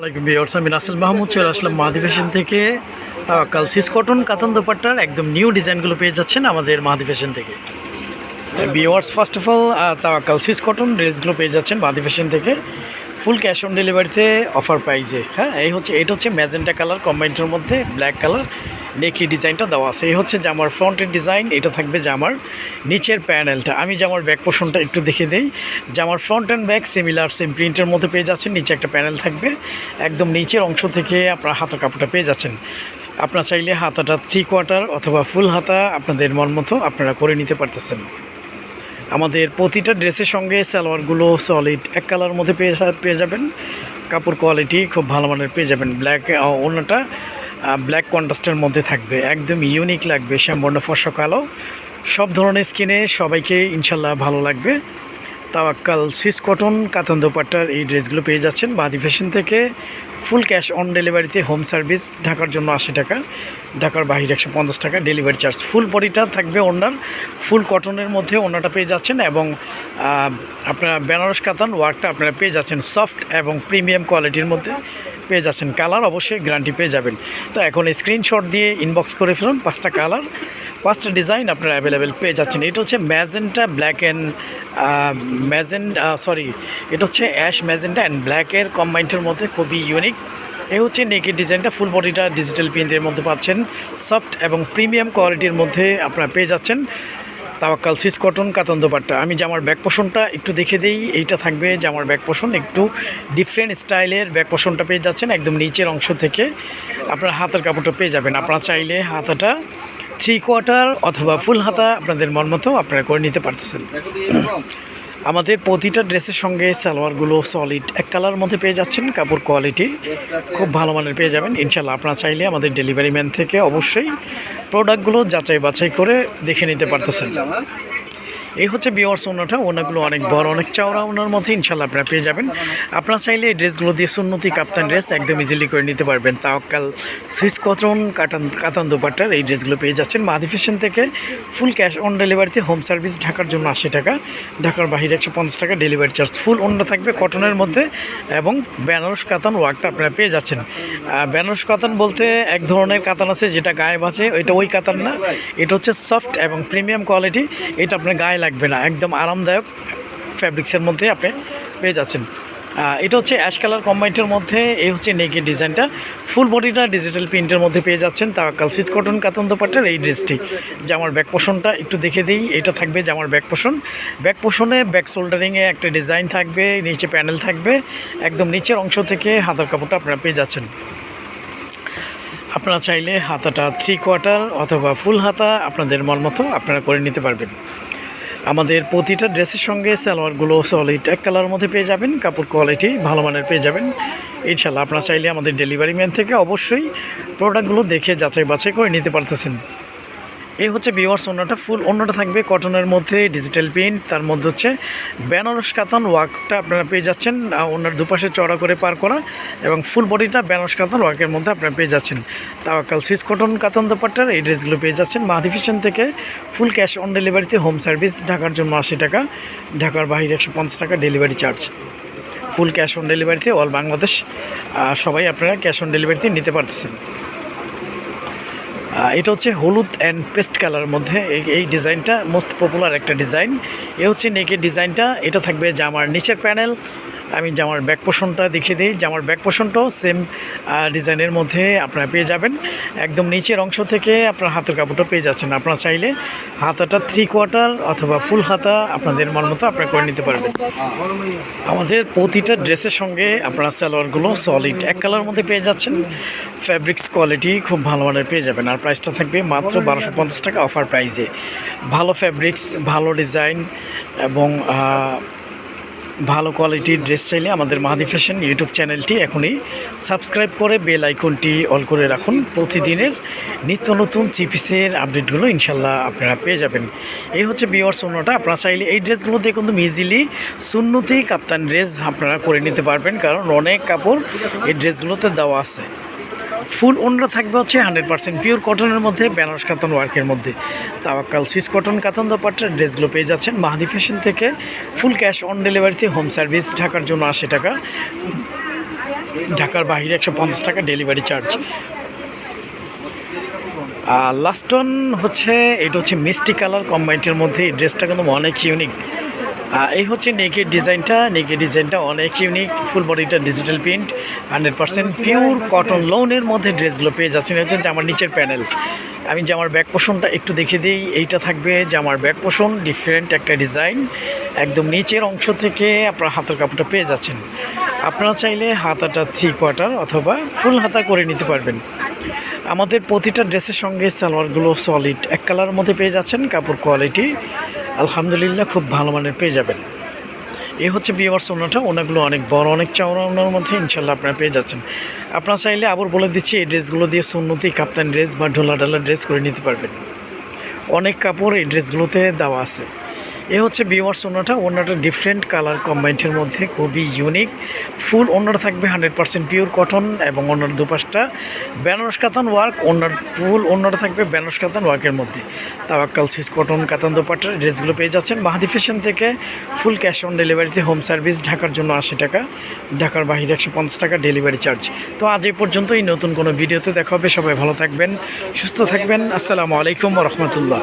Viewers, আমি রাসেল মাহমুদ, চলে আসলাম মাহাদি fashion থেকে। তাওয়াক্কাল সিস কটন, কাতান দোপাট্টার একদম নিউ ডিজাইনগুলো পেয়ে যাচ্ছেন আমাদের মাহাদি ফ্যাশন থেকে। Viewers first of all Tawakkal cis cotton ড্রেসগুলো পেয়ে যাচ্ছেন মাহাদি ফ্যাশন থেকে। ফুল ক্যাশ অন ডেলিভারিতে অফার প্রাইজে হ্যাঁ? এই হচ্ছে, এটা হচ্ছে ম্যাজেন্টা কালার কম্বাইন্ডের মধ্যে ব্ল্যাক কালার নেকি ডিজাইনটা দেওয়া আছে। এই হচ্ছে জামার ফ্রন্টের ডিজাইন, এটা থাকবে জামার নিচের প্যানেলটা। আমি জামার ব্যাক পোর্শনটা একটু দেখে দিই। জামার front and back similar same প্রিন্টের মধ্যে পেয়ে যাচ্ছেন, নিচে একটা প্যানেল থাকবে। একদম নিচের অংশ থেকে আপনার হাতা কাপড়টা পেয়ে যাচ্ছেন। আপনারা চাইলে হাতাটা থ্রি কোয়ার্টার অথবা ফুল হাতা আপনাদের মন মতো আপনারা করে নিতে পারতেছেন। আমাদের প্রতিটা ড্রেসের সঙ্গে সালোয়ারগুলো সলিড এক কালার মধ্যে পেয়ে পেয়ে যাবেন। কাপড় কোয়ালিটি খুব ভালো মানের পেয়ে যাবেন। ব্ল্যাক অন্যটা ব্ল্যাক কন্ট্রাস্টের মধ্যে থাকবে। একদম ইউনিক লাগবে, শ্যামবর্ণ ফর্সা কালো। সব ধরনের স্কিনে সবাইকে ইনশাল্লাহ ভালো লাগবে। তাওয়াক্কাল সুইস কটন কাতান দোপাট্টার এই ড্রেসগুলো পেয়ে যাচ্ছেন। বাদি ফ্যাশন থেকে ফুল ক্যাশ অন ডেলিভারিতে হোম সার্ভিস ঢাকার জন্য আশি টাকা, ঢাকার বাহির একশো পঞ্চাশ টাকা ডেলিভারি চার্জ ফুল বডিটা থাকবে ওনার। ফুল কটনের মধ্যে ওনাটা পেয়ে যাচ্ছেন এবং আপনারা বেনারস কাতান ওয়ার্কটা আপনারা পেয়ে যাচ্ছেন। সফট এবং প্রিমিয়াম কোয়ালিটির মধ্যে। পেয়ে যাচ্ছেন কালার, অবশ্যই গ্যারান্টি পেয়ে যাবেন। তো এখন স্ক্রিনশট দিয়ে ইনবক্স করে ফেলুন, পাঁচটা কালার। পাঁচটা ডিজাইন আপনারা অ্যাভেলেবেল পেয়ে যাচ্ছেন। এটা হচ্ছে magenta black and magenta sorry এটা হচ্ছে অ্যাশ ম্যাজেন্টা অ্যান্ড ব্ল্যাকের কম্বাইন্ডের মধ্যে খুবই ইউনিক এই হচ্ছে নেকের ডিজাইনটা ফুল বডিটা ডিজিটাল প্রিন্টের মধ্যে পাচ্ছেন। সফট এবং প্রিমিয়াম কোয়ালিটির মধ্যে আপনারা পেয়ে যাচ্ছেন। তাওয়াক্কাল সিস কটন কাতান দোপাট্টা আমি জামার ব্যাক পোষণটা একটু দেখে দিই, এইটা থাকবে জামার ব্যাক পোষণ একটু ডিফারেন্ট স্টাইলের ব্যাক পোষণটা পেয়ে যাচ্ছেন একদম নিচের অংশ থেকে। আপনার হাতের কাপড়টা পেয়ে যাবেন। আপনারা চাইলে হাতাটা থ্রি কোয়ার্টার অথবা ফুল হাতা আপনাদের মন মতো আপনারা করে নিতে পারতেছেন। আমাদের প্রতিটা ড্রেসের সঙ্গে সালোয়ারগুলো সলিড এক কালার মধ্যে পেয়ে যাচ্ছেন, কাপড় কোয়ালিটি খুব ভালো মানের পেয়ে যাবেন। ইনশাল্লাহ আপনারা চাইলে আমাদের ডেলিভারি ম্যান থেকে অবশ্যই প্রোডাক্টগুলো যাচাই বাছাই করে দেখে নিতে পারতেছেন। এই হচ্ছে বিওয়ার্স ওনাটা, ওনাগুলো অনেক বড়, অনেক চওড়া, ওনার মধ্যে ইনশাল্লাহ আপনারা পেয়ে যাবেন। আপনারা চাইলে এই ড্রেসগুলো দিয়ে সুন্নতি কাপ্তান ড্রেস একদম ইজিলি করে নিতে পারবেন। তাওকাল সুইস কটন কাটান, কাতান দোপাট্টার এই ড্রেসগুলো পেয়ে যাচ্ছেন। মাদি ফ্যাশন থেকে ফুল ক্যাশ অন ডেলিভারিতে হোম সার্ভিস ঢাকার জন্য আশি টাকা, ঢাকার বাহিরে একশো পঞ্চাশ টাকা, ডেলিভারি চার্জ ফুল অন্য থাকবে কটনের মধ্যে এবং বেনারস কাতান ওয়ার্কটা আপনারা পেয়ে যাচ্ছেন। বেনারস কাতান বলতে এক ধরনের কাতান আছে যেটা গায়ে বাঁচে ওইটা ওই কাতান না, এটা হচ্ছে সফট এবং প্রিমিয়াম কোয়ালিটি, এটা আপনার গায়ে লাগবে না, একদম আরামদায়ক ফ্যাব্রিক্সের মধ্যে আপনি পেয়ে যাচ্ছেন। এটা হচ্ছে অ্যাশ কালার কম্বাইন্টের মধ্যে, এই হচ্ছে নেকের ডিজাইনটা ফুল বডিটা ডিজিটাল প্রিন্টের মধ্যে পেয়ে যাচ্ছেন তাওয়াক্কাল। সুইচ কটন কাতন দোপাট্টার এই ড্রেসটি জামার ব্যাক পোষণটা একটু দেখে দিই, এটা থাকবে জামার ব্যাক পোষণ ব্যাক পোষণে ব্যাক শোল্ডারিংয়ে একটা ডিজাইন থাকবে, নিচে প্যানেল থাকবে, একদম নিচের অংশ থেকে হাতার কাপড়টা আপনারা পেয়ে যাচ্ছেন। আপনারা চাইলে হাতাটা থ্রি কোয়ার্টার অথবা ফুল হাতা আপনাদের মন মতো আপনারা করে নিতে পারবেন। আমাদের প্রতিটা ড্রেসের সঙ্গে সালোয়ারগুলো সলিড এক কালার মধ্যে পেয়ে যাবেন, কাপড় কোয়ালিটি ভালো মানের পেয়ে যাবেন। ইনশাল্লাহ আপনারা চাইলে আমাদের ডেলিভারি ম্যান থেকে অবশ্যই প্রোডাক্টগুলো দেখে যাচাই বাছাই করে নিতে পারতেছেন। এই হচ্ছে বিওয়ার্স অন্যটা ফুল অন্যটা থাকবে কটনের মধ্যে ডিজিটাল প্রিন্ট তার মধ্যে হচ্ছে বেনারস কাতান ওয়ার্কটা আপনারা পেয়ে যাচ্ছেন ওনার দুপাশে চড়া করে পার করা এবং ফুল বডিটা বেনারস কাতান ওয়ার্কের মধ্যে আপনারা পেয়ে যাচ্ছেন। তাওয়াক্কাল সুইস কটন কাতান দোপাট্টার, এই ড্রেসগুলো পেয়ে যাচ্ছেন। মাহাদি ফ্যাশন থেকে ফুল ক্যাশ অন ডেলিভারিতে হোম সার্ভিস ঢাকার জন্য আশি টাকা, ঢাকার বাইরে একশো পঞ্চাশ টাকা delivery charge full cash on ডেলিভারিতে অল বাংলাদেশ সবাই আপনারা ক্যাশ অন ডেলিভারিতে নিতে পারতেছেন। এটা হচ্ছে হলুদ অ্যান্ড পেস্ট কালার মধ্যে। এই ডিজাইনটা মোস্ট পপুলার একটা ডিজাইন এ হচ্ছে নেকের ডিজাইনটা এটা থাকবে জামার নিচের প্যানেল আমি জামার ব্যাক পোষণটা দেখিয়ে দিই। জামার ব্যাক পোষণটাও সেম ডিজাইনের মধ্যে আপনারা পেয়ে যাবেন। একদম নিচের অংশ থেকে আপনার হাতের কাপড়টা পেয়ে যাচ্ছেন। আপনারা চাইলে হাতাটা থ্রি কোয়ার্টার অথবা ফুল হাতা আপনাদের মন মতো আপনারা করে নিতে পারবেন। আমাদের প্রতিটা ড্রেসের সঙ্গে আপনারা সালোয়ারগুলো সলিড এক কালার মধ্যে পেয়ে যাচ্ছেন। ফ্যাব্রিক্স কোয়ালিটি খুব ভালো মানের পেয়ে যাবেন। আর প্রাইসটা থাকবে মাত্র বারোশো পঞ্চাশ টাকা অফার প্রাইসে ভালো ফ্যাব্রিক্স ভালো ডিজাইন এবং ভালো কোয়ালিটির ড্রেস চাইলে আমাদের মাহাদি ফ্যাশন ইউটিউব চ্যানেলটি এখনই সাবস্ক্রাইব করে বেল আইকনটি অল করে রাখুন। প্রতিদিনের নিত্য নতুন চিপিসের আপডেটগুলো ইনশাল্লাহ আপনারা পেয়ে যাবেন। এই হচ্ছে বিওয়ার শূন্যটা আপনারা চাইলে এই ড্রেসগুলো দিয়ে কিন্তু ইজিলি শূন্যতেই কাপ্তান ড্রেস আপনারা করে নিতে পারবেন। কারণ অনেক কাপড় এই ড্রেসগুলোতে দেওয়া আছে। ফুল ওনরা থাকবে হচ্ছে হান্ড্রেড পার্সেন্ট পিওর কটনের মধ্যে, বেনারস কাতন ওয়ার্কের মধ্যে। তাওয়াক্কাল সুইস কটন, কাতান দোপাট্টার ড্রেসগুলো পেয়ে যাচ্ছেন মাহাদি ফ্যাশন থেকে। ফুল ক্যাশ অন ডেলিভারিতে হোম সার্ভিস, ঢাকার জন্য আশি টাকা। ঢাকার বাইরে একশো পঞ্চাশ টাকা ডেলিভারি চার্জ। আর লাস্ট হচ্ছে, এটা হচ্ছে মিষ্টি কালার কম্বাইন্টের মধ্যে। এই ড্রেসটা কিন্তু অনেক ইউনিক। এই হচ্ছে নেকের ডিজাইনটা নেকের ডিজাইনটা অনেক ইউনিক ফুল বডিটা digital print hundred percent pure cotton লোনের মধ্যে ড্রেসগুলো পেয়ে যাচ্ছেন। হচ্ছে জামার নিচের প্যানেল আমি জামার ব্যাক পোষণটা একটু দেখে দিই, এইটা থাকবে জামার ব্যাক পোষণ ডিফারেন্ট একটা ডিজাইন একদম নিচের অংশ থেকে আপনার হাতের কাপড়টা পেয়ে যাচ্ছেন। আপনারা চাইলে হাতাটা থ্রি কোয়ার্টার অথবা ফুল হাতা করে নিতে পারবেন। আমাদের প্রতিটা ড্রেসের সঙ্গে সালোয়ারগুলো সলিড এক কালারের মধ্যে পেয়ে যাচ্ছেন, কাপড় কোয়ালিটি আলহামদুলিল্লাহ খুব ভালো মানের পেয়ে যাবেন। এই হচ্ছে বিয়েবার সোনাটা ওনাগুলো অনেক বড়, অনেক চাওড়া ওনার মধ্যে ইনশাল্লাহ আপনারা পেয়ে যাচ্ছেন। আপনারা চাইলে আবার বলে দিচ্ছি, এই ড্রেসগুলো দিয়ে সুন্নতি, কাপ্তান ড্রেস বা ঢোলা ড্রেস করে নিতে পারবেন। অনেক কাপড় এই ড্রেসগুলোতে দেওয়া আছে। এ হচ্ছে বিওয়ার্স ওনাটা ওনাটা ডিফারেন্ট কালার কম্বাইন্ডের মধ্যে খুবই ইউনিক ফুল ওনার থাকবে হান্ড্রেড পার্সেন্ট পিওর কটন এবং ওনার দুপাশটা বেনারস কাতান ওয়ার্ক ওনার ফুল ওনাটা থাকবে বেনারস কাতান ওয়ার্কের মধ্যে। তাওয়াক্কাল সুইস কটন কাতান দোপাটার ড্রেসগুলো পেয়ে যাচ্ছেন। মাহাদি ফ্যাশন থেকে ফুল ক্যাশ অন ডেলিভারিতে হোম সার্ভিস ঢাকার জন্য আশি টাকা, ঢাকার বাহিরে একশো পঞ্চাশ টাকা ডেলিভারি চার্জ তো আজ এই পর্যন্তই, নতুন কোনো ভিডিওতে দেখা হবে। সবাই ভালো থাকবেন, সুস্থ থাকবেন। আসসালামু আলাইকুম রহমতুল্লাহ।